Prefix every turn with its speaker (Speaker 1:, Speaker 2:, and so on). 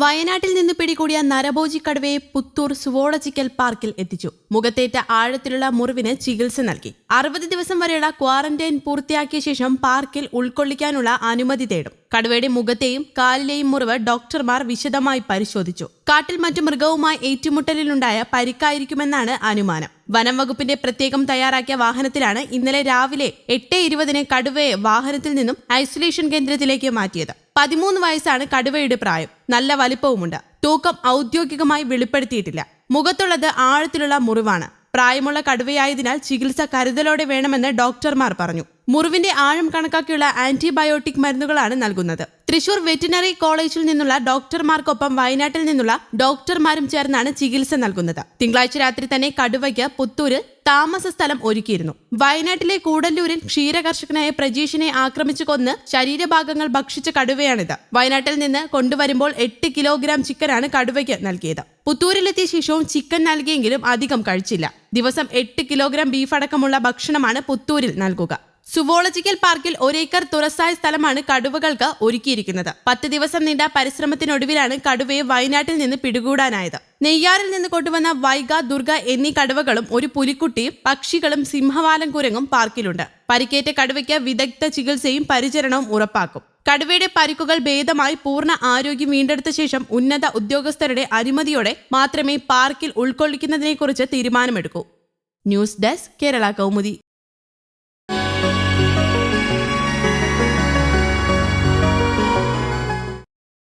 Speaker 1: വയനാട്ടിൽ നിന്ന് പിടികൂടിയ നരഭോജി കടുവയെ പുത്തൂർ സുവോളജിക്കൽ പാർക്കിൽ എത്തിച്ചു. മുഖത്തേറ്റ ആഴത്തിലുള്ള മുറിവിന് ചികിത്സ നൽകി. അറുപത് ദിവസം വരെയുള്ള ക്വാറന്റൈൻ പൂർത്തിയാക്കിയ ശേഷം പാർക്കിൽ ഉൾക്കൊള്ളിക്കാനുള്ള അനുമതി തേടും. കടുവയുടെ മുഖത്തെയും കാലിലെയും മുറിവ് ഡോക്ടർമാർ വിശദമായി പരിശോധിച്ചു. കാട്ടിൽ മറ്റു മൃഗവുമായി ഏറ്റുമുട്ടലിലുണ്ടായ പരിക്കായിരിക്കുമെന്നാണ് അനുമാനം. വനം വകുപ്പിന്റെ പ്രത്യേകം തയ്യാറാക്കിയ വാഹനത്തിലാണ് ഇന്നലെ രാവിലെ എട്ട് ഇരുപതിന് കടുവയെ വാഹനത്തിൽ നിന്നും ഐസൊലേഷൻ കേന്ദ്രത്തിലേക്ക് മാറ്റിയത്. പതിമൂന്ന് വയസ്സാണ് കടുവയുടെ പ്രായം. നല്ല വലിപ്പവുമുണ്ട്. തൂക്കം ഔദ്യോഗികമായി വെളിപ്പെടുത്തിയിട്ടില്ല. മുഖത്തുള്ളത് ആഴത്തിലുള്ള മുറിവാണ്. പ്രായമുള്ള കടുവയായതിനാൽ ചികിത്സ കരുതലോടെ വേണമെന്ന് ഡോക്ടർമാർ പറഞ്ഞു. മുറിവിന്റെ ആഴം കണക്കാക്കിയുള്ള ആന്റിബയോട്ടിക് മരുന്നുകളാണ് നൽകുന്നത്. തൃശൂർ വെറ്റിനറി കോളേജിൽ നിന്നുള്ള ഡോക്ടർമാർക്കൊപ്പം വയനാട്ടിൽ നിന്നുള്ള ഡോക്ടർമാരും ചേർന്നാണ് ചികിത്സ നൽകുന്നത്. തിങ്കളാഴ്ച രാത്രി തന്നെ കടുവയ്ക്ക് പുത്തൂര് താമസ സ്ഥലം ഒരുക്കിയിരുന്നു. വയനാട്ടിലെ കൂടല്ലൂരിൽ ക്ഷീരകർഷകനായ പ്രജീഷിനെ ആക്രമിച്ചു കൊന്ന് ശരീരഭാഗങ്ങൾ ഭക്ഷിച്ച കടുവയാണിത്. വയനാട്ടിൽ നിന്ന് കൊണ്ടുവരുമ്പോൾ എട്ട് കിലോഗ്രാം ചിക്കനാണ് കടുവയ്ക്ക് നൽകിയത്. പുത്തൂരിലെത്തിയ ശേഷവും ചിക്കൻ നൽകിയെങ്കിലും അധികം കഴിച്ചില്ല. ദിവസം എട്ട് കിലോഗ്രാം ബീഫ് അടക്കമുള്ള ഭക്ഷണമാണ് പുത്തൂരിൽ നൽകുക. സുവോളജിക്കൽ പാർക്കിൽ ഒരേക്കർ തുറസായ സ്ഥലമാണ് കടുവകൾക്ക് ഒരുക്കിയിരിക്കുന്നത്. പത്ത് ദിവസം നീണ്ട പരിശ്രമത്തിനൊടുവിലാണ് കടുവയെ വയനാട്ടിൽ നിന്ന് പിടികൂടാനായത്. നെയ്യാറിൽ നിന്ന് കൊണ്ടുവന്ന വൈഗ ദുർഗ എന്നീ കടുവകളും ഒരു പുലിക്കുട്ടിയും പക്ഷികളും സിംഹവാലം കുരങ്ങും പാർക്കിലുണ്ട്. പരിക്കേറ്റ കടുവയ്ക്ക് വിദഗ്ധ ചികിത്സയും പരിചരണവും ഉറപ്പാക്കും. കടുവയുടെ പരിക്കുകൾ ഭേദമായി പൂർണ ആരോഗ്യം വീണ്ടെടുത്ത ശേഷം ഉന്നത ഉദ്യോഗസ്ഥരുടെ അനുമതിയോടെ മാത്രമേ പാർക്കിൽ ഉൾക്കൊള്ളിക്കുന്നതിനെക്കുറിച്ച് തീരുമാനമെടുക്കൂ. News desk Kerala Kaumudi.